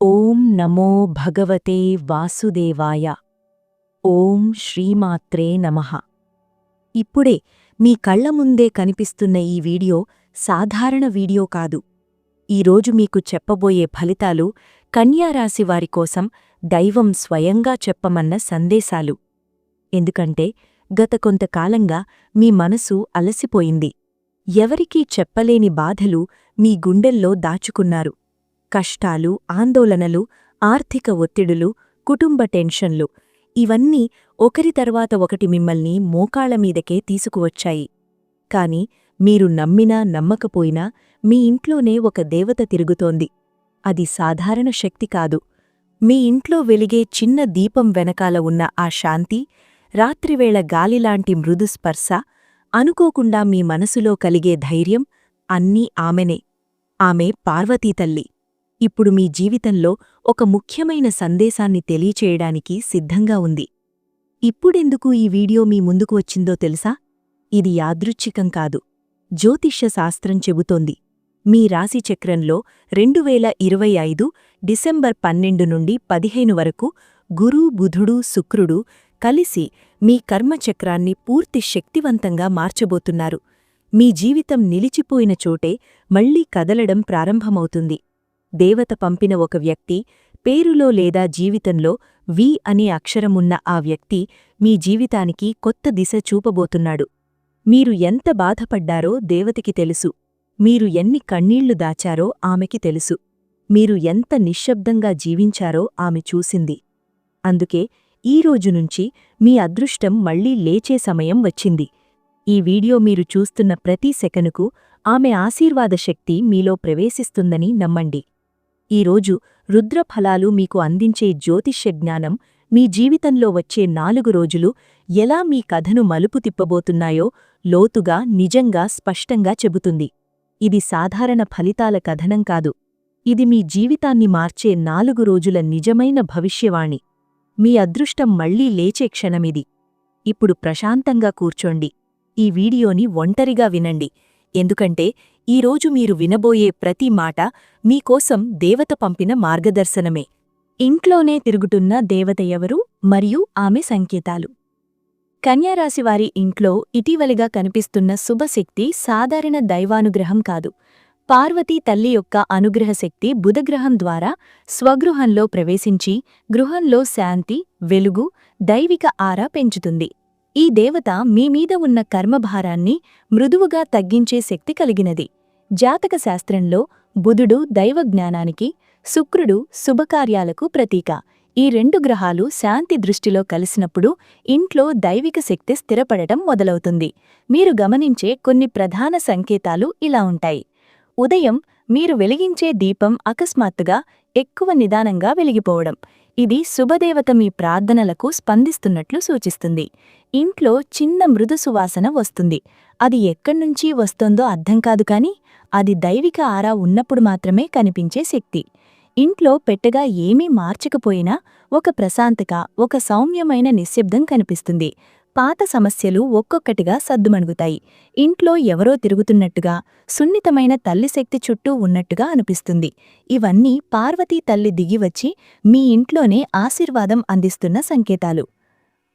ఓం నమో భగవతే వాసుదేవాయ. ఓం శ్రీమాత్రే నమః. ఇప్పుడే మీ కళ్ళ ముందే కనిపిస్తున్న ఈ వీడియో సాధారణ వీడియో కాదు. ఈరోజు మీకు చెప్పబోయే ఫలితాలు కన్యారాశి వారి కోసం దైవం స్వయంగా చెప్పమన్న సందేశాలు. ఎందుకంటే గత కొంతకాలంగా మీ మనసు అలసిపోయింది. ఎవరికీ చెప్పలేని బాధలు మీ గుండెల్లో దాచుకున్నారు. కష్టాలు ఆందోళనలు ఆర్థిక ఒత్తిడులు కుటుంబ టెన్షన్లు ఇవన్నీ ఒకరి తర్వాత ఒకటి మిమ్మల్ని మోకాళ్ళమీదకే తీసుకువచ్చాయి. కాని మీరు నమ్మినా నమ్మకపోయినా మీ ఇంట్లోనే ఒక దేవత తిరుగుతోంది. అది సాధారణ శక్తి కాదు. మీ ఇంట్లో వెలిగే చిన్న దీపం వెనకాల ఉన్న ఆ శాంతి రాత్రివేళ గాలిలాంటి మృదు స్పర్శ అనుకోకుండా మీ మనసులో కలిగే ధైర్యం అన్నీ ఆమెనే. ఆమె పార్వతీతల్లి ఇప్పుడు మీ జీవితంలో ఒక ముఖ్యమైన సందేశాన్ని తెలియచేయడానికి సిద్ధంగా ఉంది. ఇప్పుడెందుకు ఈ వీడియో మీ ముందుకు వచ్చిందో తెలుసా? ఇది యాదృచ్ఛికం కాదు. జ్యోతిష్య శాస్త్రం చెబుతోంది. మీ రాశిచక్రంలో రెండు వేల ఇరవై ఐదు డిసెంబర్ పన్నెండు నుండి పదిహేను వరకు గురు బుధుడు శుక్రుడు కలిసి మీ కర్మచక్రాన్ని పూర్తి శక్తివంతంగా మార్చబోతున్నారు. మీ జీవితం నిలిచిపోయిన చోటే మళ్ళీ కదలడం ప్రారంభమవుతుంది. దేవత పంపిన ఒక వ్యక్తి పేరులో లేదా జీవితంలో వి అనే అక్షరమున్న ఆ వ్యక్తి మీ జీవితానికి కొత్త దిశ చూపబోతున్నాడు. మీరు ఎంత బాధపడ్డారో దేవతకి తెలుసు. మీరు ఎన్ని కన్నీళ్ళు దాచారో ఆమెకి తెలుసు. మీరు ఎంత నిశ్శబ్దంగా జీవించారో ఆమె చూసింది. అందుకే ఈ నుంచి మీ అదృష్టం మళ్ళీ లేచే సమయం వచ్చింది. ఈ వీడియో మీరు చూస్తున్న ప్రతి సెకనుకు ఆమె ఆశీర్వాద శక్తి మీలో ప్రవేశిస్తుందని నమ్మండి. ఈరోజు రుద్రఫలాలు మీకు అందించే జ్యోతిష్య జ్ఞానం మీ జీవితంలో వచ్చే నాలుగు రోజులు ఎలా మీ కథను మలుపు తిప్పబోతున్నాయో లోతుగా నిజంగా స్పష్టంగా చెబుతుంది. ఇది సాధారణ ఫలితాల కథనం కాదు. ఇది మీ జీవితాన్ని మార్చే నాలుగు రోజుల నిజమైన భవిష్యవాణి. మీ అదృష్టం మళ్ళీ లేచే క్షణమిది. ఇప్పుడు ప్రశాంతంగా కూర్చోండి. ఈ వీడియోని ఒంటరిగా వినండి. ఎందుకంటే ఈరోజు మీరు వినబోయే ప్రతి మాట మీకోసం దేవత పంపిన మార్గదర్శనమే. ఇంట్లోనే తిరుగుతున్న దేవత ఎవరు? మరియు ఆమె సంకేతాలు. కన్యారాశివారి ఇంట్లో ఇటీవలిగా కనిపిస్తున్న శుభశక్తి సాధారణ దైవానుగ్రహం కాదు. పార్వతీ తల్లి యొక్క అనుగ్రహశక్తి బుధగ్రహం ద్వారా స్వగృహంలో ప్రవేశించి గృహంలో శాంతి వెలుగు దైవిక ఆరా పెంచుతుంది. ఈ దేవత మీమీద ఉన్న కర్మభారాన్ని మృదువుగా తగ్గించే శక్తి కలిగినది. జాతక శాస్త్రంలో బుధుడు దైవజ్ఞానానికి శుక్రుడు శుభకార్యాలకు ప్రతీక. ఈ రెండు గ్రహాలు శాంతి దృష్టిలో కలిసినప్పుడు ఇంట్లో దైవిక శక్తి స్థిరపడటం మొదలవుతుంది. మీరు గమనించే కొన్ని ప్రధాన సంకేతాలు ఇలా ఉంటాయి. ఉదయం మీరు వెలిగించే దీపం అకస్మాత్తుగా ఎక్కువ నిదానంగా వెలిగిపోవడం. ఇది శుభదేవత మీ ప్రార్థనలకు స్పందిస్తున్నట్లు సూచిస్తుంది. ఇంట్లో చిన్న మృదు సువాసన వస్తుంది. అది ఎక్కడ్నుంచి వస్తోందో అర్థం కాదు కానీ అది దైవిక ఆరా ఉన్నప్పుడు మాత్రమే కనిపించే శక్తి. ఇంట్లో పెట్టగా ఏమీ మార్చకపోయినా ఒక ప్రశాంతక ఒక సౌమ్యమైన నిశ్శబ్దం కనిపిస్తుంది. పాత సమస్యలు ఒక్కొక్కటిగా సద్దుమణుగుతాయి. ఇంట్లో ఎవరో తిరుగుతున్నట్టుగా సున్నితమైన తల్లి శక్తి చుట్టూ ఉన్నట్టుగా అనిపిస్తుంది. ఇవన్నీ పార్వతీ తల్లి దిగివచ్చి మీ ఇంట్లోనే ఆశీర్వాదం అందిస్తున్న సంకేతాలు.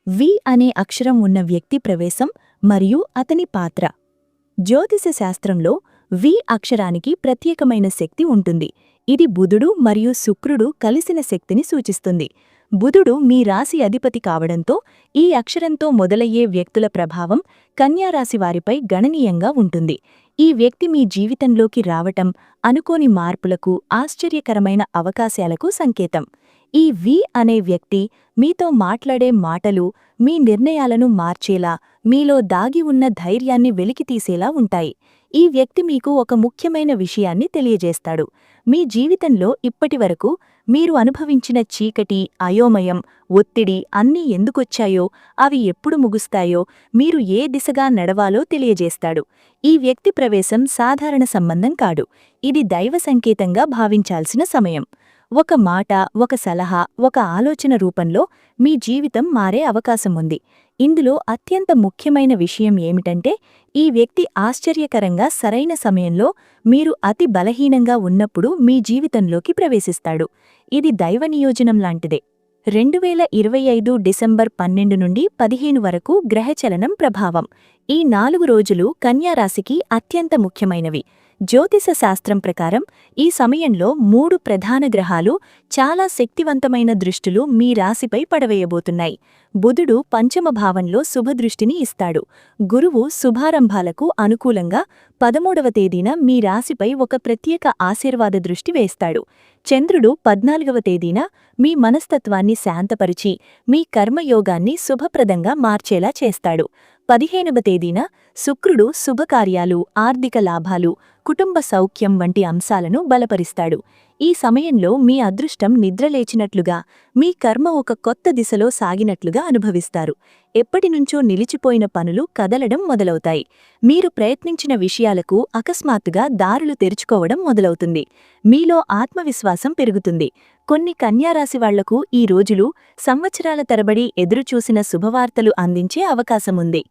వి అనే అక్షరం ఉన్న వ్యక్తి ప్రవేశం మరియు అతని పాత్ర. జ్యోతిష శాస్త్రంలో వి అక్షరానికి ప్రత్యేకమైన శక్తి ఉంటుంది. ఇది బుధుడు మరియు శుక్రుడు కలిసిన శక్తిని సూచిస్తుంది. బుధుడు మీ రాశి అధిపతి కావడంతో ఈ అక్షరంతో మొదలయ్యే వ్యక్తుల ప్రభావం కన్యారాశి వారిపై గణనీయంగా ఉంటుంది. ఈ వ్యక్తి మీ జీవితంలోకి రావటం అనుకోని మార్పులకు ఆశ్చర్యకరమైన అవకాశాలకు సంకేతం. ఈ వి అనే వ్యక్తి మీతో మాట్లాడే మాటలు మీ నిర్ణయాలను మార్చేలా మీలో దాగి ఉన్న ధైర్యాన్ని వెలికితీసేలా ఉంటాయి. ఈ వ్యక్తి మీకు ఒక ముఖ్యమైన విషయాన్ని తెలియజేస్తాడు. మీ జీవితంలో ఇప్పటివరకు మీరు అనుభవించిన చీకటి అయోమయం ఒత్తిడి అన్నీ ఎందుకొచ్చాయో అవి ఎప్పుడు ముగుస్తాయో మీరు ఏ దిశగా నడవాలో తెలియజేస్తాడు. ఈ వ్యక్తి ప్రవేశం సాధారణ సంబంధం కాడు ఇది దైవ సంకేతంగా భావించాల్సిన సమయం. ఒక మాట ఒక సలహా ఒక ఆలోచన రూపంలో మీ జీవితం మారే అవకాశం ఉంది. ఇందులో అత్యంత ముఖ్యమైన విషయం ఏమిటంటే ఈ వ్యక్తి ఆశ్చర్యకరంగా సరైన సమయంలో మీరు అతి బలహీనంగా ఉన్నప్పుడు మీ జీవితంలోకి ప్రవేశిస్తాడు. ఇది దైవ నియోజనం లాంటిదే. రెండు వేల ఇరవై ఐదు డిసెంబర్ పన్నెండు నుండి పదిహేను వరకు గ్రహచలనం ప్రభావం. ఈ నాలుగు రోజులు కన్యారాశికి అత్యంత ముఖ్యమైనవి. జ్యోతిష శాస్త్రం ప్రకారం ఈ సమయంలో మూడు ప్రధాన గ్రహాలు చాలా శక్తివంతమైన దృష్టులు మీ రాశిపై పడవేయబోతున్నాయి. బుధుడు పంచమ భావంలో శుభదృష్టిని ఇస్తాడు. గురువు శుభారంభాలకు అనుకూలంగా పదమూడవ తేదీన మీ రాశిపై ఒక ప్రత్యేక ఆశీర్వాద దృష్టి వేస్తాడు. చంద్రుడు పద్నాలుగవ తేదీన మీ మనస్తత్వాన్ని శాంతపరిచి మీ కర్మయోగాన్ని శుభప్రదంగా మార్చేలా చేస్తాడు. పదిహేనవ తేదీన శుక్రుడు శుభకార్యాలు ఆర్థిక లాభాలు కుటుంబ సౌఖ్యం వంటి అంశాలను బలపరిస్తాడు. ఈ సమయంలో మీ అదృష్టం నిద్రలేచినట్లుగా మీ కర్మ ఒక కొత్త దిశలో సాగినట్లుగా అనుభవిస్తారు. ఎప్పటినుంచో నిలిచిపోయిన పనులు కదలడం మొదలవుతాయి. మీరు ప్రయత్నించిన విషయాలకు అకస్మాత్తుగా దారులు తెరుచుకోవడం మొదలవుతుంది. మీలో ఆత్మవిశ్వాసం పెరుగుతుంది. కొన్ని కన్యారాశి వాళ్ళకు ఈ రోజులు సంవత్సరాల తరబడి ఎదురుచూసిన శుభవార్తలు అందించే అవకాశముంది.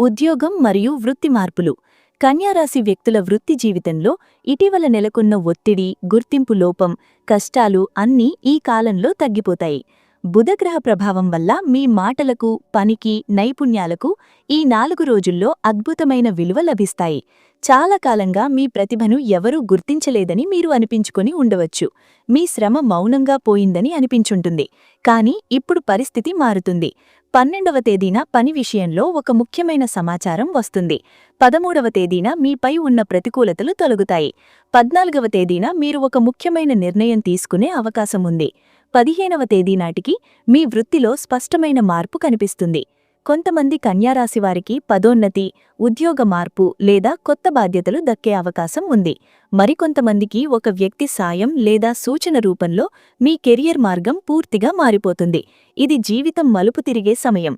ఉద్యోగం మరియు వృత్తి మార్పులు. కన్యారాశి వ్యక్తుల వృత్తి జీవితంలో ఇటీవల నెలకొన్న ఒత్తిడి గుర్తింపు లోపం కష్టాలు అన్నీ ఈ కాలంలో తగ్గిపోతాయి. బుధగ్రహ ప్రభావం వల్ల మీ మాటలకు పనికి నైపుణ్యాలకు ఈ నాలుగు రోజుల్లో అద్భుతమైన విలువ లభిస్తాయి. చాలా కాలంగా మీ ప్రతిభను ఎవరూ గుర్తించలేదని మీరు అనిపించుకొని ఉండవచ్చు. మీ శ్రమ మౌనంగా పోయిందని అనిపించుంటుంది. కాని ఇప్పుడు పరిస్థితి మారుతుంది. పన్నెండవ తేదీన పని విషయంలో ఒక ముఖ్యమైన సమాచారం వస్తుంది. పదమూడవ తేదీన మీపై ఉన్న ప్రతికూలతలు తొలగుతాయి. పద్నాలుగవ తేదీన మీరు ఒక ముఖ్యమైన నిర్ణయం తీసుకునే అవకాశం ఉంది పదిహేనవ తేదీ నాటికి మీ వృత్తిలో స్పష్టమైన మార్పు కనిపిస్తుంది. కొంతమంది కన్యారాశివారికి పదోన్నతి ఉద్యోగ మార్పు లేదా కొత్త బాధ్యతలు దక్కే అవకాశం ఉంది. మరికొంతమందికి ఒక వ్యక్తి సాయం లేదా సూచన రూపంలో మీ కెరియర్ మార్గం పూర్తిగా మారిపోతుంది. ఇది జీవితం మలుపు తిరిగే సమయం.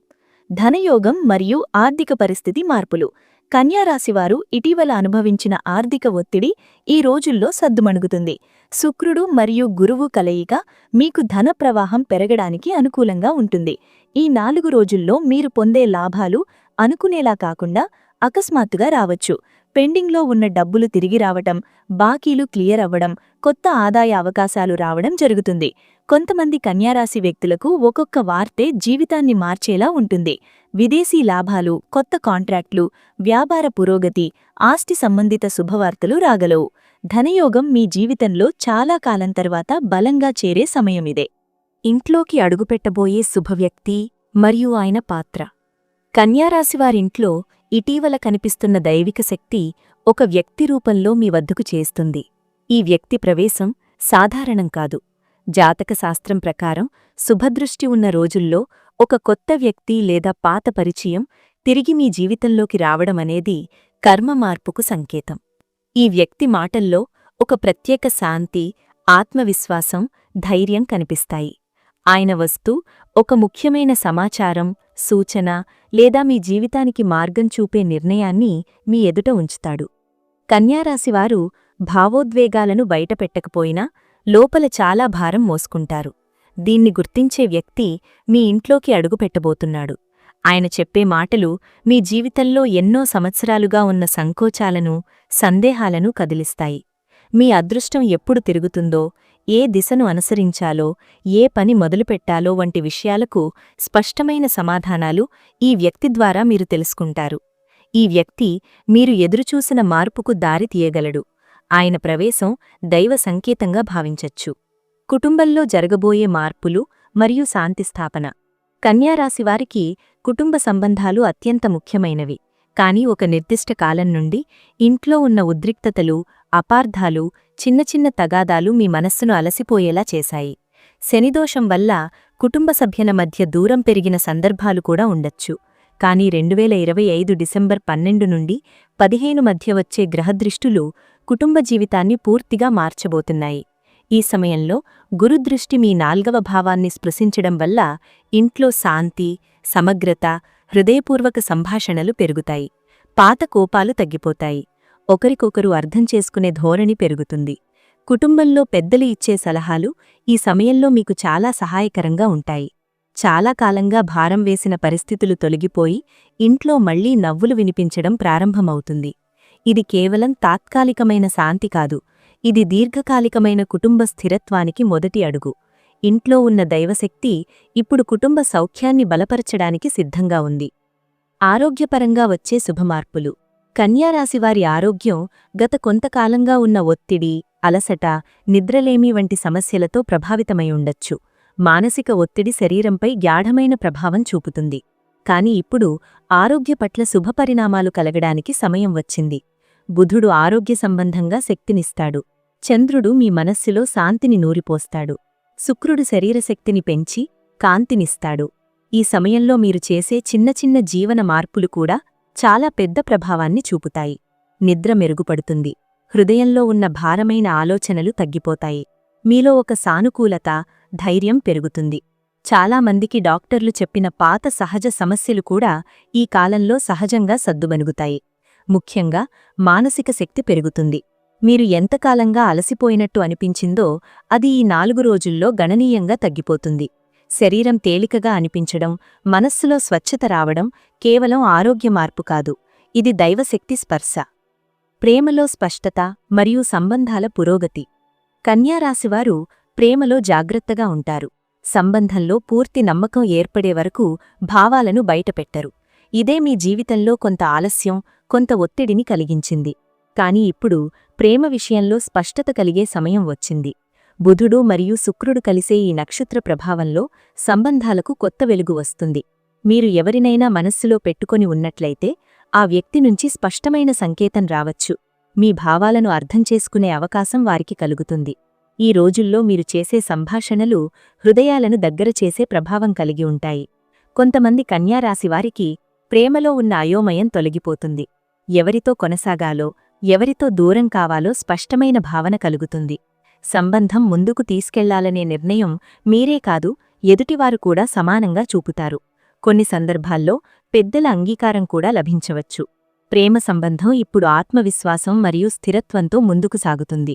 ధనయోగం మరియు ఆర్థిక పరిస్థితి మార్పులు. కన్యారాశివారు ఇటీవల అనుభవించిన ఆర్థిక ఒత్తిడి ఈ రోజుల్లో సద్దుమణుగుతుంది. శుక్రుడు మరియు గురువు కలయిక మీకు ధన ప్రవాహం పెరగడానికి అనుకూలంగా ఉంటుంది. ఈ నాలుగు రోజుల్లో మీరు పొందే లాభాలు అనుకునేలా కాకుండా అకస్మాత్తుగా రావచ్చు. పెండింగ్లో ఉన్న డబ్బులు తిరిగి రావటం బాకీలు క్లియర్ అవ్వడం కొత్త ఆదాయ అవకాశాలు రావడం జరుగుతుంది. కొంతమంది కన్యారాశి వ్యక్తులకు ఒక్కొక్క వార్తే జీవితాన్ని మార్చేలా ఉంటుంది. విదేశీ లాభాలు కొత్త కాంట్రాక్ట్లు వ్యాపార పురోగతి ఆస్తి సంబంధిత శుభవార్తలు రాగలవు. ధనయోగం మీ జీవితంలో చాలా కాలం తర్వాత బలంగా చేరే సమయమిదే. ఇంట్లోకి అడుగుపెట్టబోయే శుభవ్యక్తి మరియు ఆయన పాత్ర. కన్యారాశివారింట్లో ఇటీవల కనిపిస్తున్న దైవిక శక్తి ఒక వ్యక్తి రూపంలో మీ వద్దకు చేస్తుంది. ఈ వ్యక్తి ప్రవేశం సాధారణం కాదు. జాతక శాస్త్రం ప్రకారం శుభదృష్టి ఉన్న రోజుల్లో ఒక కొత్త వ్యక్తి లేదా పాత పరిచయం తిరిగి మీ జీవితంలోకి రావడమనేది కర్మ మార్పుకు సంకేతం. ఈ వ్యక్తి మాటల్లో ఒక ప్రత్యేక శాంతి ఆత్మవిశ్వాసం ధైర్యం కనిపిస్తాయి. ఆయన వస్తూ ఒక ముఖ్యమైన సమాచారం సూచన లేదా మీ జీవితానికి మార్గం చూపే నిర్ణయాన్ని మీ ఎదుట ఉంచుతాడు. కన్యారాశివారు భావోద్వేగాలను బయటపెట్టకపోయినా లోపల చాలా భారం మోసుకుంటారు. దీన్ని గుర్తించే వ్యక్తి మీ ఇంట్లోకి అడుగుపెట్టబోతున్నాడు. ఆయన చెప్పే మాటలు మీ జీవితంలో ఎన్నో సంవత్సరాలుగా ఉన్న సంకోచాలను సందేహాలను కదిలిస్తాయి. మీ అదృష్టం ఎప్పుడు తిరుగుతుందో ఏ దిశను అనుసరించాలో ఏ పని మొదలుపెట్టాలో వంటి విషయాలకు స్పష్టమైన సమాధానాలు ఈ వ్యక్తి ద్వారా మీరు తెలుసుకుంటారు. ఈ వ్యక్తి మీరు ఎదురుచూసిన మార్పుకు దారి తీయగలడు. ఆయన ప్రవేశం దైవ సంకేతంగా భావించచ్చు. కుటుంబంలో జరగబోయే మార్పులు మరియు శాంతిస్థాపన కన్యారాశివారికి కుటుంబ సంబంధాలు అత్యంత ముఖ్యమైనవి. కాని ఒక నిర్దిష్ట కాలం నుండి ఇంట్లో ఉన్న ఉద్రిక్తతలు అపార్థాలు చిన్న చిన్న తగాదాలు మీ మనస్సును అలసిపోయేలా చేశాయి. శనిదోషం వల్ల కుటుంబ సభ్యుల మధ్య దూరం పెరిగిన సందర్భాలు కూడా ఉండొచ్చు. కానీ రెండువేల ఇరవై ఐదు డిసెంబర్ పన్నెండు నుండి పదిహేను మధ్య వచ్చే గ్రహదృష్టులు కుటుంబ జీవితాన్ని పూర్తిగా మార్చబోతున్నాయి. ఈ సమయంలో గురుదృష్టి మీ నాల్గవ భావాన్ని స్పృశించడం వల్ల ఇంట్లో శాంతి సమగ్రత హృదయపూర్వక సంభాషణలు పెరుగుతాయి. పాత కోపాలు తగ్గిపోతాయి. ఒకరికొకరు అర్థం చేసుకునే ధోరణి పెరుగుతుంది. కుటుంబంలో పెద్దలు ఇచ్చే సలహాలు ఈ సమయంలో మీకు చాలా సహాయకరంగా ఉంటాయి. చాలా కాలంగా భారం వేసిన పరిస్థితులు తొలగిపోయి ఇంట్లో మళ్ళీ నవ్వులు వినిపించడం ప్రారంభమవుతుంది. ఇది కేవలం తాత్కాలికమైన శాంతి కాదు ఇది దీర్ఘకాలికమైన కుటుంబ స్థిరత్వానికి మొదటి అడుగు. ఇంట్లో ఉన్న దైవశక్తి ఇప్పుడు కుటుంబ సౌఖ్యాన్ని బలపరచడానికి సిద్ధంగా ఉంది. ఆరోగ్యపరంగా వచ్చే శుభమార్పులు. కన్యారాశివారి ఆరోగ్యం గత కొంతకాలంగా ఉన్న ఒత్తిడి అలసట నిద్రలేమి వంటి సమస్యలతో ప్రభావితమై ఉండొచ్చు. మానసిక ఒత్తిడి శరీరంపై గాఢమైన ప్రభావం చూపుతుంది. కాని ఇప్పుడు ఆరోగ్య పట్ల శుభపరిణామాలు కలగడానికి సమయం వచ్చింది. బుధుడు ఆరోగ్య సంబంధంగా శక్తినిస్తాడు. చంద్రుడు మీ మనస్సులో శాంతిని నూరిపోస్తాడు. శుక్రుడు శరీరశక్తిని పెంచి కాంతినిస్తాడు. ఈ సమయంలో మీరు చేసే చిన్న చిన్న జీవన మార్పులు కూడా చాలా పెద్ద ప్రభావాన్ని చూపుతాయి. నిద్ర మెరుగుపడుతుంది. హృదయంలో ఉన్న భారమైన ఆలోచనలు తగ్గిపోతాయి. మీలో ఒక సానుకూలత ధైర్యం పెరుగుతుంది. చాలామందికి డాక్టర్లు చెప్పిన పాత సహజ సమస్యలు కూడా ఈ కాలంలో సహజంగా సద్దుమనుగుతాయి ముఖ్యంగా మానసిక శక్తి పెరుగుతుంది. మీరు ఎంతకాలంగా అలసిపోయినట్టు అనిపించిందో అది ఈ నాలుగు రోజుల్లో గణనీయంగా తగ్గిపోతుంది. శరీరం తేలికగా అనిపించడం మనస్సులో స్వచ్ఛత రావడం కేవలం ఆరోగ్య మార్పు కాదు. ఇది దైవశక్తి స్పర్శ. ప్రేమలో స్పష్టత మరియు సంబంధాల పురోగతి. కన్యారాశివారు ప్రేమలో జాగ్రత్తగా ఉంటారు. సంబంధంలో పూర్తి నమ్మకం ఏర్పడే వరకు భావాలను బయటపెట్టరు. ఇదే మీ జీవితంలో కొంత ఆలస్యం కొంత ఒత్తిడిని కలిగించింది. కాని ఇప్పుడు ప్రేమ విషయంలో స్పష్టత కలిగే సమయం వచ్చింది. బుధుడు మరియు శుక్రుడు కలిసే ఈ నక్షత్ర ప్రభావంలో సంబంధాలకు కొత్త వెలుగు వస్తుంది. మీరు ఎవరినైనా మనస్సులో పెట్టుకొని ఉన్నట్లయితే ఆ వ్యక్తి నుంచి స్పష్టమైన సంకేతం రావచ్చు. మీ భావాలను అర్థం చేసుకునే అవకాశం వారికి కలుగుతుంది. ఈ రోజుల్లో మీరు చేసే సంభాషణలు హృదయాలను దగ్గర చేసే ప్రభావం కలిగి ఉంటాయి. కొంతమంది కన్యారాశివారికి ప్రేమలో ఉన్న అయోమయం తొలగిపోతుంది. ఎవరితో కొనసాగాలో ఎవరితో దూరం కావాలో స్పష్టమైన భావన కలుగుతుంది. సంబంధం ముందుకు తీసుకెళ్ళాలనే నిర్ణయం మీరే కాదు ఎదుటివారు కూడా సమానంగా చూపుతారు. కొన్ని సందర్భాల్లో పెద్దల అంగీకారం కూడా లభించవచ్చు. ప్రేమ సంబంధం ఇప్పుడు ఆత్మవిశ్వాసం మరియు స్థిరత్వంతో ముందుకు సాగుతుంది.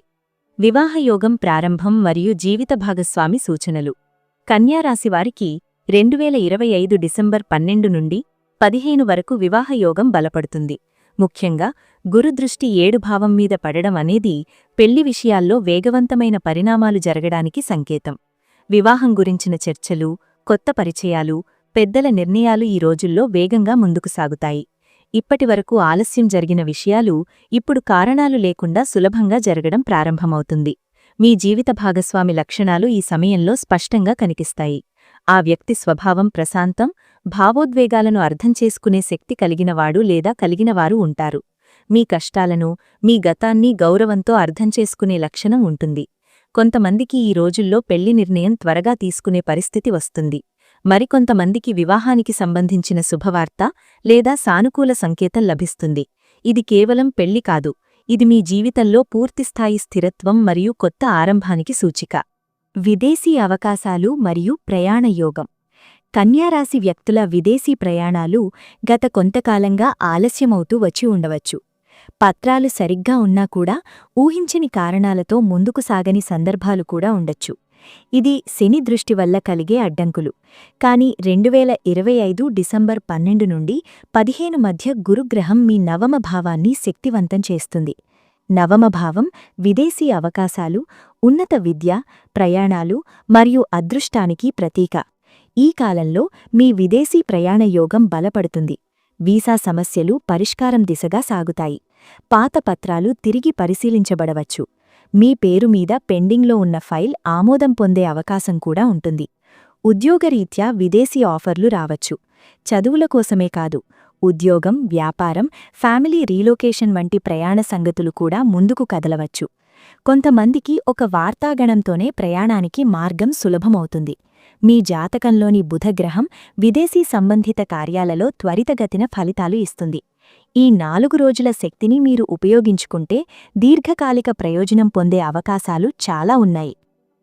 వివాహయోగం ప్రారంభం మరియు జీవిత భాగస్వామి సూచనలు. కన్యారాశివారికి రెండువేల ఇరవై ఐదు డిసెంబర్ పన్నెండు నుండి పదిహేను వరకు వివాహయోగం బలపడుతుంది. ముఖ్యంగా గురుదృష్టి ఏడు భావం మీద పడడం అనేది పెళ్ళి విషయాల్లో వేగవంతమైన పరిణామాలు జరగడానికి సంకేతం. వివాహం గురించిన చర్చలు కొత్త పరిచయాలు పెద్దల నిర్ణయాలు ఈ రోజుల్లో వేగంగా ముందుకు సాగుతాయి. ఇప్పటివరకు ఆలస్యం జరిగిన విషయాలు ఇప్పుడు కారణాలు లేకుండా సులభంగా జరగడం ప్రారంభమవుతుంది. మీ జీవిత భాగస్వామి లక్షణాలు ఈ సమయంలో స్పష్టంగా కనిపిస్తాయి. ఆ వ్యక్తి స్వభావం ప్రశాంతం భావోద్వేగాలను అర్థం చేసుకునే శక్తి కలిగినవాడు లేదా కలిగినవారు ఉంటారు. మీ కష్టాలను మీ గతాన్ని గౌరవంతో అర్థం చేసుకునే లక్షణం ఉంటుంది. కొంతమందికి ఈ రోజుల్లో పెళ్ళి నిర్ణయం త్వరగా తీసుకునే పరిస్థితి వస్తుంది. మరికొంతమందికి వివాహానికి సంబంధించిన శుభవార్త లేదా సానుకూల సంకేతం లభిస్తుంది. ఇది కేవలం పెళ్ళి కాదు. ఇది మీ జీవితంలో పూర్తిస్థాయి స్థిరత్వం మరియు కొత్త ఆరంభానికి సూచిక. విదేశీ అవకాశాలు మరియు ప్రయాణయోగం కన్యారాశి వ్యక్తుల విదేశీ ప్రయాణాలు గత కొంతకాలంగా ఆలస్యమవుతూ వచ్చి ఉండవచ్చు. పత్రాలు సరిగ్గా ఉన్నా కూడా ఊహించని కారణాలతో ముందుకు సాగని సందర్భాలు కూడా ఉండొచ్చు. ఇది శని దృష్టి వల్ల కలిగే అడ్డంకులు. కాని రెండువేల ఇరవై ఐదు డిసెంబర్ పన్నెండు నుండి పదిహేను మధ్య గురుగ్రహం మీ నవమ భావాన్ని శక్తివంతం చేస్తుంది. నవమభావం విదేశీ అవకాశాలు ఉన్నత విద్య ప్రయాణాలు మరియు అదృష్టానికి ప్రతీక. ఈ కాలంలో మీ విదేశీ ప్రయాణ యోగం బలపడుతుంది. వీసా సమస్యలు పరిష్కారం దిశగా సాగుతాయి. పాత పత్రాలు తిరిగి పరిశీలించబడవచ్చు. మీ పేరు మీద పెండింగ్లో ఉన్న ఫైల్ ఆమోదం పొందే అవకాశం కూడా ఉంటుంది. ఉద్యోగరీత్యా విదేశీ ఆఫర్లు రావచ్చు. చదువుల కోసమే కాదు ఉద్యోగం వ్యాపారం ఫ్యామిలీ రీలొకేషన్ వంటి ప్రయాణ సంగతులు కూడా ముందుకు కదలవచ్చు. కొంతమందికి ఒక వార్తాగణంతోనే ప్రయాణానికి మార్గం సులభమవుతుంది. మీ జాతకంలోని బుధగ్రహం విదేశీ సంబంధిత కార్యాలలో త్వరితగతిన ఫలితాలు ఇస్తుంది. ఈ నాలుగు రోజుల శక్తిని మీరు ఉపయోగించుకుంటే దీర్ఘకాలిక ప్రయోజనం పొందే అవకాశాలు చాలా ఉన్నాయి.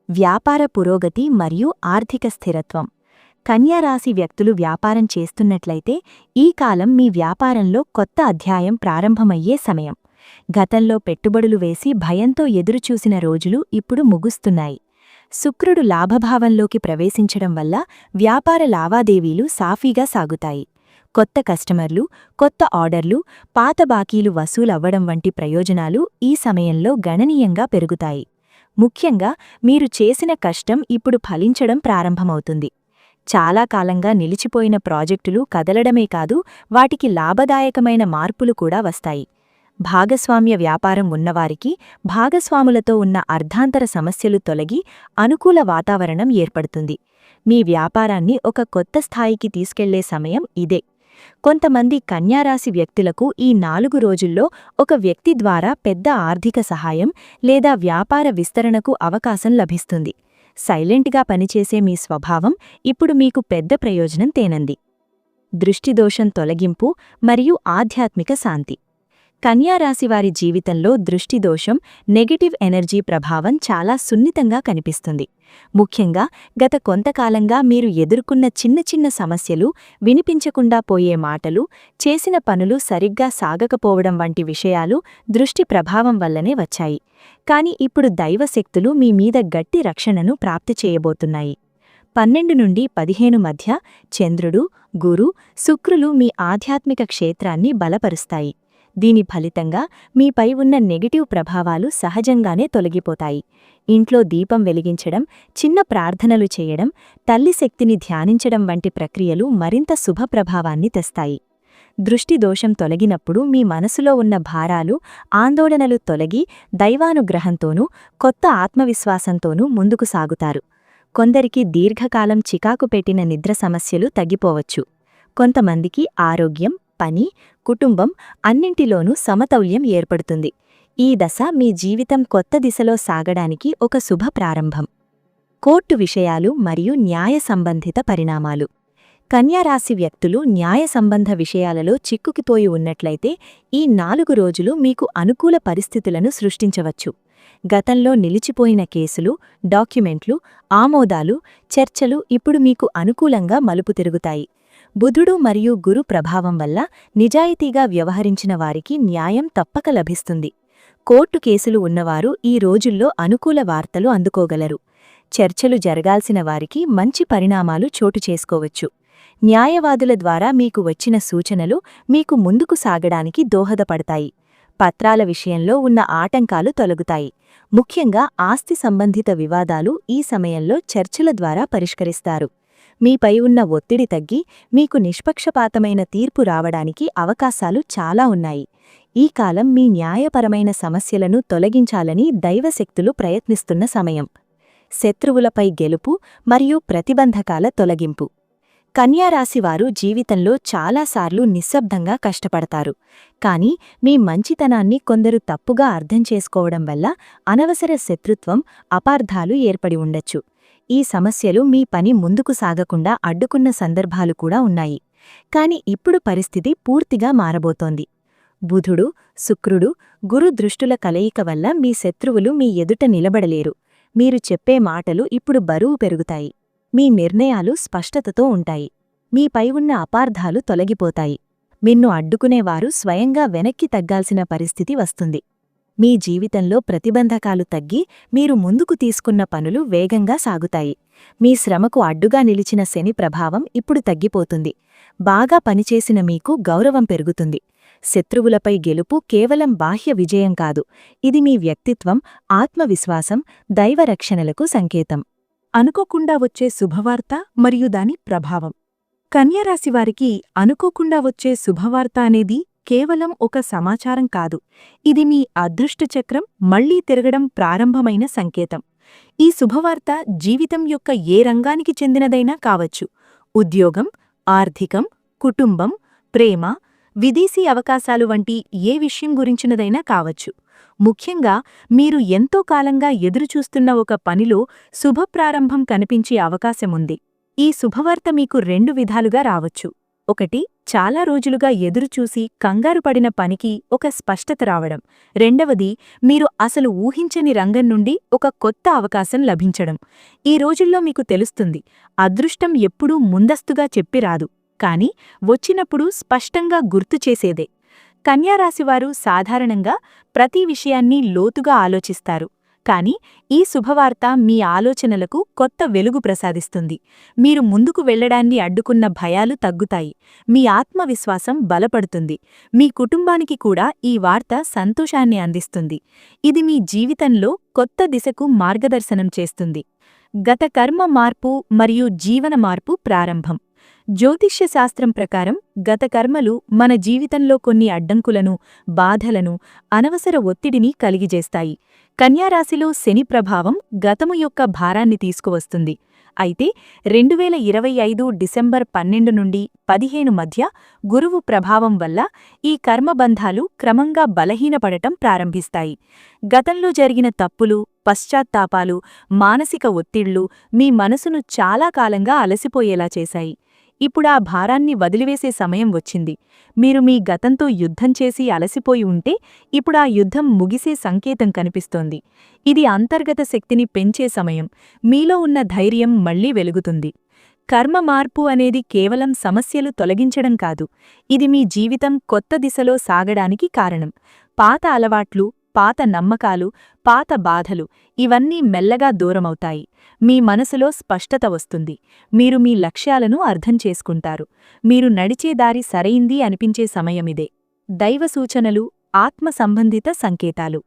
వ్యాపార పురోగతి మరియు ఆర్థిక స్థిరత్వం. కన్యారాశి వ్యక్తులు వ్యాపారం చేస్తున్నట్లయితే ఈ కాలం మీ వ్యాపారంలో కొత్త అధ్యాయం ప్రారంభమయ్యే సమయం. గతంలో పెట్టుబడులు వేసి భయంతో ఎదురుచూసిన రోజులు ఇప్పుడు ముగుస్తున్నాయి. శుక్రుడు లాభభావంలోకి ప్రవేశించడం వల్ల వ్యాపార లావాదేవీలు సాఫీగా సాగుతాయి. కొత్త కస్టమర్లు కొత్త ఆర్డర్లు పాత బాకీలు వసూలవ్వడం వంటి ప్రయోజనాలు ఈ సమయంలో గణనీయంగా పెరుగుతాయి. ముఖ్యంగా మీరు చేసిన కష్టం ఇప్పుడు ఫలించడం ప్రారంభమవుతుంది. చాలా కాలంగా నిలిచిపోయిన ప్రాజెక్టులు కదలడమే కాదు వాటికి లాభదాయకమైన మార్పులు కూడా వస్తాయి. భాగస్వామ్య వ్యాపారం ఉన్నవారికి భాగస్వాములతో ఉన్న అర్ధాంతర సమస్యలు తొలగి అనుకూల వాతావరణం ఏర్పడుతుంది. మీ వ్యాపారాన్ని ఒక కొత్త స్థాయికి తీసుకెళ్ళే సమయం ఇదే. కొంతమంది కన్యారాశి వ్యక్తులకు ఈ నాలుగు రోజుల్లో ఒక వ్యక్తి ద్వారా పెద్ద ఆర్థిక సహాయం లేదా వ్యాపార విస్తరణకు అవకాశం లభిస్తుంది. సైలెంట్గా పనిచేసే మీ స్వభావం ఇప్పుడు మీకు పెద్ద ప్రయోజనం తేనంది. దృష్టిదోషం తొలగింపు మరియు ఆధ్యాత్మిక శాంతి. కన్యారాశివారి జీవితంలో దృష్టిదోషం నెగటివ్ ఎనర్జీ ప్రభావం చాలా సున్నితంగా కనిపిస్తుంది. ముఖ్యంగా గత కొంతకాలంగా మీరు ఎదుర్కొన్న చిన్న చిన్న సమస్యలు వినిపించకుండా పోయే మాటలు చేసిన పనులు సరిగ్గా సాగకపోవడం వంటి విషయాలు దృష్టి ప్రభావం వల్లనే వచ్చాయి. కాని ఇప్పుడు దైవశక్తులు మీ మీద గట్టి రక్షణను ప్రాప్తి చేయబోతున్నాయి. పన్నెండు నుండి పదిహేను మధ్య చంద్రుడు గురు శుక్రులు మీ ఆధ్యాత్మిక క్షేత్రాన్ని బలపరుస్తాయి. దీని ఫలితంగా మీపై ఉన్న నెగటివ్ ప్రభావాలు సహజంగానే తొలగిపోతాయి. ఇంట్లో దీపం వెలిగించడం చిన్న ప్రార్థనలు చేయడం తల్లి శక్తిని ధ్యానించడం వంటి ప్రక్రియలు మరింత శుభప్రభావాన్ని తెస్తాయి. దృష్టి దోషం తొలగినప్పుడు మీ మనసులో ఉన్న భారాలు ఆందోళనలు తొలగి దైవానుగ్రహంతోనూ కొత్త ఆత్మవిశ్వాసంతోనూ ముందుకు సాగుతారు. కొందరికి దీర్ఘకాలం చికాకు పెట్టిన నిద్ర సమస్యలు తగ్గిపోవచ్చు. కొంతమందికి ఆరోగ్యం పని కుటుంబం అన్నింటిలోనూ సమతౌల్యం ఏర్పడుతుంది. ఈ దశ మీ జీవితం కొత్త దిశలో సాగడానికి ఒక శుభ ప్రారంభం. కోర్టు విషయాలు మరియు న్యాయ సంబంధిత పరిణామాలు. కన్యారాశి వ్యక్తులు న్యాయ సంబంధ విషయాలలో చిక్కుకిపోయి ఉన్నట్లయితే ఈ నాలుగు రోజులు మీకు అనుకూల పరిస్థితులను సృష్టించవచ్చు. గతంలో నిలిచిపోయిన కేసులు డాక్యుమెంట్లు ఆమోదాలు చర్చలు ఇప్పుడు మీకు అనుకూలంగా మలుపు తిరుగుతాయి. బుధుడు మరియు గురు ప్రభావం వల్ల నిజాయితీగా వ్యవహరించిన వారికి న్యాయం తప్పక లభిస్తుంది. కోర్టు కేసులు ఉన్నవారు ఈ రోజుల్లో అనుకూల వార్తలు అందుకోగలరు. చర్చలు జరగాల్సిన వారికి మంచి పరిణామాలు చోటు చేసుకోవచ్చు. న్యాయవాదుల ద్వారా మీకు వచ్చిన సూచనలు మీకు ముందుకు సాగడానికి దోహదపడతాయి. పత్రాల విషయంలో ఉన్న ఆటంకాలు తొలగుతాయి. ముఖ్యంగా ఆస్తి సంబంధిత వివాదాలు ఈ సమయంలో చర్చల ద్వారా పరిష్కరిస్తారు. మీపై ఉన్న ఒత్తిడి తగ్గి మీకు నిష్పక్షపాతమైన తీర్పు రావడానికి అవకాశాలు చాలా ఉన్నాయి. ఈ కాలం మీ న్యాయపరమైన సమస్యలను తొలగించాలని దైవశక్తులు ప్రయత్నిస్తున్న సమయం. శత్రువులపై గెలుపు మరియు ప్రతిబంధకాల తొలగింపు. కన్యారాశివారు జీవితంలో చాలాసార్లు నిశ్శబ్దంగా కష్టపడతారు. కాని మీ మంచితనాన్ని కొందరు తప్పుగా అర్థం చేసుకోవడం వల్ల అనవసర శత్రుత్వం అపార్థాలు ఏర్పడి ఉండొచ్చు. ఈ సమస్యలు మీ పని ముందుకు సాగకుండా అడ్డుకున్న సందర్భాలు కూడా ఉన్నాయి. కాని ఇప్పుడు పరిస్థితి పూర్తిగా మారబోతోంది. బుధుడు శుక్రుడు గురు దృష్టుల కలయిక వల్ల మీ శత్రువులు మీ ఎదుట నిలబడలేరు. మీరు చెప్పే మాటలు ఇప్పుడు బరువు పెరుగుతాయి. మీ నిర్ణయాలు స్పష్టతతో ఉంటాయి. మీపై ఉన్న అపార్థాలు తొలగిపోతాయి. మిన్ను అడ్డుకునేవారు స్వయంగా వెనక్కి తగ్గాల్సిన పరిస్థితి వస్తుంది. మీ జీవితంలో ప్రతిబంధకాలు తగ్గి మీరు ముందుకు తీసుకున్న పనులు వేగంగా సాగుతాయి. మీ శ్రమకు అడ్డుగా నిలిచిన శని ప్రభావం ఇప్పుడు తగ్గిపోతుంది. బాగా పనిచేసిన మీకు గౌరవం పెరుగుతుంది. శత్రువులపై గెలుపు కేవలం బాహ్య విజయం కాదు. ఇది మీ వ్యక్తిత్వం ఆత్మవిశ్వాసం దైవరక్షణలకు సంకేతం. అనుకోకుండా వచ్చే శుభవార్త మరియు దాని ప్రభావం. కన్యరాశివారికి అనుకోకుండా వచ్చే శుభవార్త అనేది కేవలం ఒక సమాచారం కాదు. ఇది మీ అదృష్టచక్రం మళ్ళీ తిరగడం ప్రారంభమైన సంకేతం. ఈ శుభవార్త జీవితం యొక్క ఏ రంగానికి చెందినదైనా కావచ్చు. ఉద్యోగం ఆర్థికం కుటుంబం ప్రేమ విదేశీ అవకాశాలు వంటి ఏ విషయం గురించినదైనా కావచ్చు. ముఖ్యంగా మీరు ఎంతో కాలంగా ఎదురుచూస్తున్న ఒక పనిలో శుభప్రారంభం కనిపించే అవకాశముంది. ఈ శుభవార్త మీకు రెండు విధాలుగా రావచ్చు. ఒకటి చాలా రోజులుగా ఎదురుచూసి కంగారు పడిన పనికి ఒక స్పష్టత రావడం. రెండవది మీరు అసలు ఊహించని రంగం నుండి ఒక కొత్త అవకాశం లభించడం. ఈ రోజుల్లో మీకు తెలుస్తుంది అదృష్టం ఎప్పుడూ ముందస్తుగా చెప్పిరాదు కాని వచ్చినప్పుడు స్పష్టంగా గుర్తుచేసేదే కన్యారాశివారు సాధారణంగా ప్రతి విషయాన్ని లోతుగా ఆలోచిస్తారు. కానీ ఈ శుభవార్త మీ ఆలోచనలకు కొత్త వెలుగు ప్రసాదిస్తుంది. మీరు ముందుకు వెళ్ళడాన్ని అడ్డుకున్న భయాలు తగ్గుతాయి. మీ ఆత్మవిశ్వాసం బలపడుతుంది. మీ కుటుంబానికి కూడా ఈ వార్త సంతోషాన్ని అందిస్తుంది. ఇది మీ జీవితంలో కొత్త దిశకు మార్గదర్శనం చేస్తుంది. గత కర్మ మార్పు మరియు జీవన మార్పు ప్రారంభం. జ్యోతిష్య శాస్త్రం ప్రకారం గత కర్మలు మన జీవితంలో కొన్ని అడ్డంకులను బాధలను అనవసర ఒత్తిడిని కలిగిజేస్తాయి. కన్యారాశిలో శని ప్రభావం గతము యొక్క భారాన్ని తీసుకువస్తుంది. అయితే రెండువేల ఇరవై ఐదు డిసెంబర్ పన్నెండు నుండి పదిహేను మధ్య గురువు ప్రభావం వల్ల ఈ కర్మబంధాలు క్రమంగా బలహీనపడటం ప్రారంభిస్తాయి. గతంలో జరిగిన తప్పులు పశ్చాత్తాపాలు మానసిక ఒత్తిళ్ళు మీ మనసును చాలా కాలంగా అలసిపోయేలా చేశాయి. ఇప్పుడా భారాన్ని వదిలివేసే సమయం వచ్చింది. మీరు మీ గతంతో యుద్ధం చేసి అలసిపోయి ఉంటే ఇప్పుడా యుద్ధం ముగిసే సంకేతం కనిపిస్తోంది. ఇది అంతర్గత శక్తిని పెంచే సమయం. మీలో ఉన్న ధైర్యం మళ్ళీ వెలుగుతుంది. కర్మ మార్పు అనేది కేవలం సమస్యలు తొలగించడం కాదు. ఇది మీ జీవితం కొత్త దిశలో సాగడానికి కారణం. పాత అలవాట్లు పాత నమ్మకాలు పాత బాధలు ఇవన్నీ మెల్లగా దూరమవుతాయి. మీ మనసులో స్పష్టత వస్తుంది. మీరు మీ లక్ష్యాలను అర్థం చేసుకుంటారు. మీరు నడిచే దారి సరైంది అనిపించే సమయమిదే దైవ సూచనలు ఆత్మ సంబంధిత సంకేతాలు.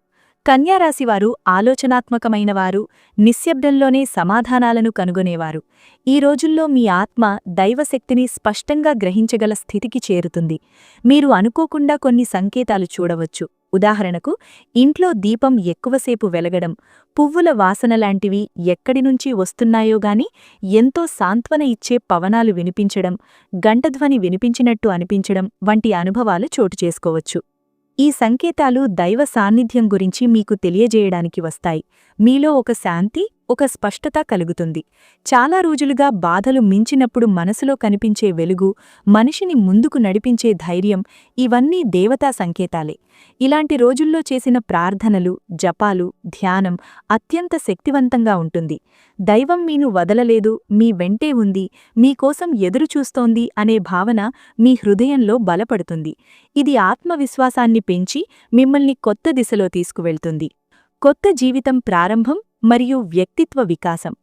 కన్యారాశివారు ఆలోచనాత్మకమైనవారు నిశ్శబ్దంలోనే సమాధానాలను కనుగొనేవారు. ఈ రోజుల్లో మీ ఆత్మ దైవశక్తిని స్పష్టంగా గ్రహించగల స్థితికి చేరుతుంది. మీరు అనుకోకుండా కొన్ని సంకేతాలు చూడవచ్చు. ఉదాహరణకు ఇంట్లో దీపం ఎక్కువసేపు వెలగడం పువ్వుల వాసనలాంటివి ఎక్కడినుంచి వస్తున్నాయో గాని ఎంతో సాంత్వన ఇచ్చే పవనాలు వినిపించడం గంటధ్వని వినిపించినట్టు అనిపించడం వంటి అనుభవాలు చోటు చేసుకోవచ్చు. ఈ సంకేతాలు దైవ సాన్నిధ్యం గురించి మీకు తెలియజేయడానికి వస్తాయి. మీలో ఒక శాంతి ఒక స్పష్టత కలుగుతుంది. చాలా రోజులుగా బాధలు మించినప్పుడు మనసులో కనిపించే వెలుగు మనిషిని ముందుకు నడిపించే ధైర్యం ఇవన్నీ దేవతా సంకేతాలే. ఇలాంటి రోజుల్లో చేసిన ప్రార్థనలు జపాలు ధ్యానం అత్యంత శక్తివంతంగా ఉంటుంది. దైవం మీను వదలలేదు మీ వెంటే ఉంది మీకోసం ఎదురుచూస్తోంది అనే భావన మీ హృదయంలో బలపడుతుంది. ఇది ఆత్మవిశ్వాసాన్ని పెంచి మిమ్మల్ని కొత్త దిశలో తీసుకువెళ్తుంది. కొత్త జీవితం ప్రారంభం మరియు వ్యక్తిత్వ వికాసం.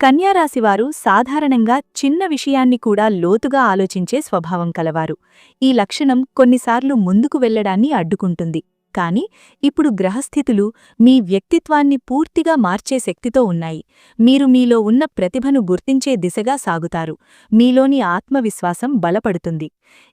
కన్యారాశివారు సాధారణంగా చిన్న విషయాన్ని కూడా లోతుగా ఆలోచించే స్వభావం కలవారు. ఈ లక్షణం కొన్నిసార్లు ముందుకు వెళ్ళడాన్ని అడ్డుకుంటుంది. కాని ఇప్పుడు గ్రహస్థితులు మీ వ్యక్తిత్వాన్ని పూర్తిగా మార్చే శక్తితో ఉన్నాయి. మీరు మీలో ఉన్న ప్రతిభను గుర్తించే దిశగా సాగుతారు. మీలోని ఆత్మవిశ్వాసం బలపడుతుంది.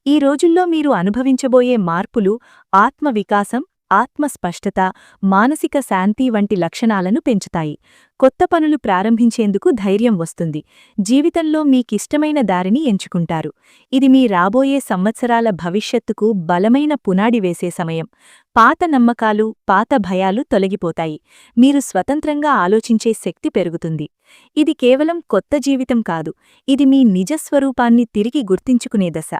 ఈ రోజుల్లో మీరు అనుభవించబోయే మార్పులు ఆత్మవికాసం ఆత్మస్పష్టత మానసిక శాంతి వంటి లక్షణాలను పెంచుతాయి. కొత్త పనులు ప్రారంభించేందుకు ధైర్యం వస్తుంది. జీవితంలో మీకిష్టమైన దారిని ఎంచుకుంటారు. ఇది మీ రాబోయే సంవత్సరాల భవిష్యత్తుకు బలమైన పునాడి వేసే సమయం. పాత నమ్మకాలు పాత భయాలు తొలగిపోతాయి. మీరు స్వతంత్రంగా ఆలోచించే శక్తి పెరుగుతుంది. ఇది కేవలం కొత్త జీవితం కాదు. ఇది మీ నిజస్వరూపాన్ని తిరిగి గుర్తించుకునే దశ.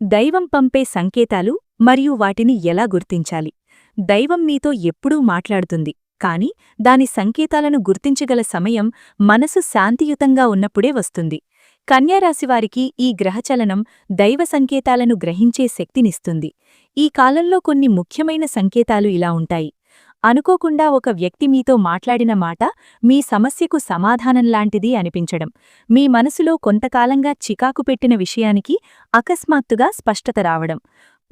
దైవం పంపే సంకేతాలు మరియు వాటిని ఎలా గుర్తించాలి? దైవం మీతో ఎప్పుడూ మాట్లాడుతుంది. కాని దాని సంకేతాలను గుర్తించగల సమయం మనసు శాంతియుతంగా ఉన్నప్పుడే వస్తుంది. కన్యారాశివారికి ఈ గ్రహచలనం దైవ సంకేతాలను గ్రహించే శక్తినిస్తుంది. ఈ కాలంలో కొన్ని ముఖ్యమైన సంకేతాలు ఇలా ఉంటాయి. అనుకోకుండా ఒక వ్యక్తి మీతో మాట్లాడిన మాట మీ సమస్యకు సమాధానంలాంటిది అనిపించడం మీ మనసులో కొంతకాలంగా చికాకు పెట్టిన విషయానికి అకస్మాత్తుగా స్పష్టత రావడం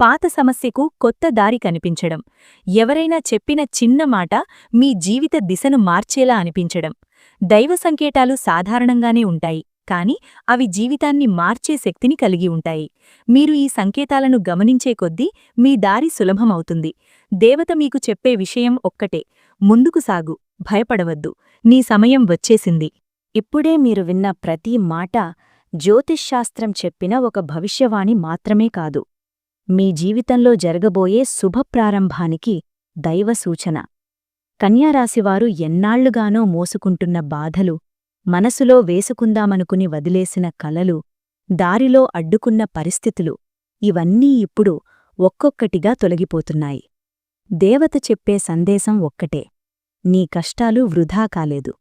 పాత సమస్యకు కొత్త దారి కనిపించడం. ఎవరైనా చెప్పిన చిన్న మాట మీ జీవిత దిశను మార్చేలా అనిపించడం. దైవ సంకేతాలు సాధారణంగానే ఉంటాయి కాని అవి జీవితాన్ని మార్చే శక్తిని కలిగి ఉంటాయి. మీరు ఈ సంకేతాలను గమనించే కొద్దీ మీ దారి సులభమవుతుంది. దేవత మీకు చెప్పే విషయం ఒక్కటే ముందుకు సాగు భయపడవద్దు నీ సమయం వచ్చేసింది. ఇప్పుడే మీరు విన్న ప్రతి మాట జ్యోతిష్శాస్త్రం చెప్పిన ఒక భవిష్యవాణి మాత్రమే కాదు. మీ జీవితంలో జరగబోయే శుభప్రారంభానికి దైవ సూచన కన్యారాశివారు ఎన్నాళ్ళుగానో మోసుకుంటున్న బాధలు మనసులో వేసుకుందామనుకుని వదిలేసిన కలలు దారిలో అడ్డుకున్న పరిస్థితులు ఇవన్నీ ఇప్పుడు ఒక్కొక్కటిగా తొలగిపోతున్నాయి. దేవత చెప్పే సందేశం ఒక్కటే. నీ కష్టాలు వృధా కాలేదు.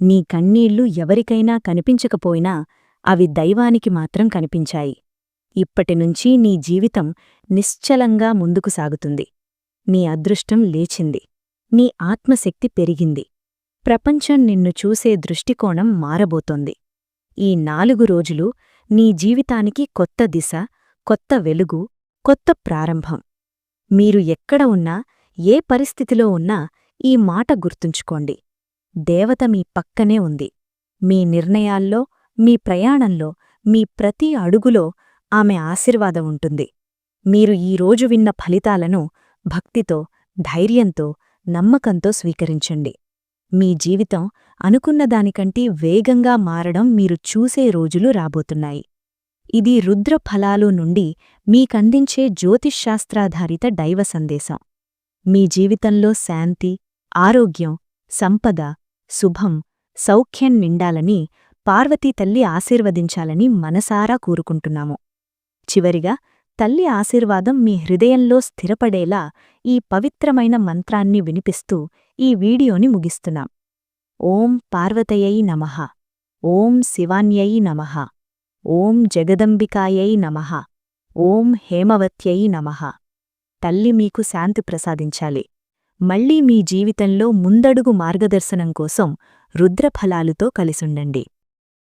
నీ కన్నీళ్ళు ఎవరికైనా కనిపించకపోయినా అవి దైవానికి మాత్రం కనిపించాయి. ఇప్పటినుంచి నీ జీవితం నిశ్చలంగా ముందుకు సాగుతుంది. నీ అదృష్టం లేచింది. నీ ఆత్మశక్తి పెరిగింది. ప్రపంచం నిన్ను చూసే దృష్టికోణం మారబోతోంది. ఈ నాలుగు రోజులు నీ జీవితానికి కొత్త దిశ కొత్త వెలుగు కొత్త ప్రారంభం. మీరు ఎక్కడ ఉన్నా ఏ పరిస్థితిలో ఉన్నా ఈ మాట గుర్తుంచుకోండి. దేవత మీ పక్కనే ఉంది. మీ నిర్ణయాల్లో మీ ప్రయాణంలో మీ ప్రతి అడుగులో ఆమె ఆశీర్వాదం ఉంటుంది. మీరు ఈ రోజు విన్న ఫలితాలను భక్తితో ధైర్యంతో నమ్మకంతో స్వీకరించండి. మీ జీవితం అనుకున్న దానికంటే వేగంగా మారడం మీరు చూసే రోజులు రాబోతున్నాయి. ఇది రుద్ర ఫలాలు నుండి మీకందించే జ్యోతిష్శాస్త్రాధారిత దైవ సందేశం. మీ జీవితంలో శాంతి ఆరోగ్యం సంపద శుభం సౌఖ్యం నిండాలని పార్వతీ తల్లి ఆశీర్వదించాలని మనసారా కూరుకుంటున్నాము. చివరిగా తల్లి ఆశీర్వాదం మీ హృదయంలో స్థిరపడేలా ఈ పవిత్రమైన మంత్రాన్ని వినిపిస్తూ ఈ వీడియోని ముగిస్తున్నాం. ఓం పార్వతయై నమః. ఓం శివాన్యై నమః. ఓం జగదంబికాయై నమః. ఓం హేమవత్యై నమః. తల్లి మీకు శాంతి ప్రసాదించాలి. మళ్ళీ మీ జీవితంలో ముందడుగు మార్గదర్శనం కోసం రుద్రఫలాలుతో కలిసుండండి.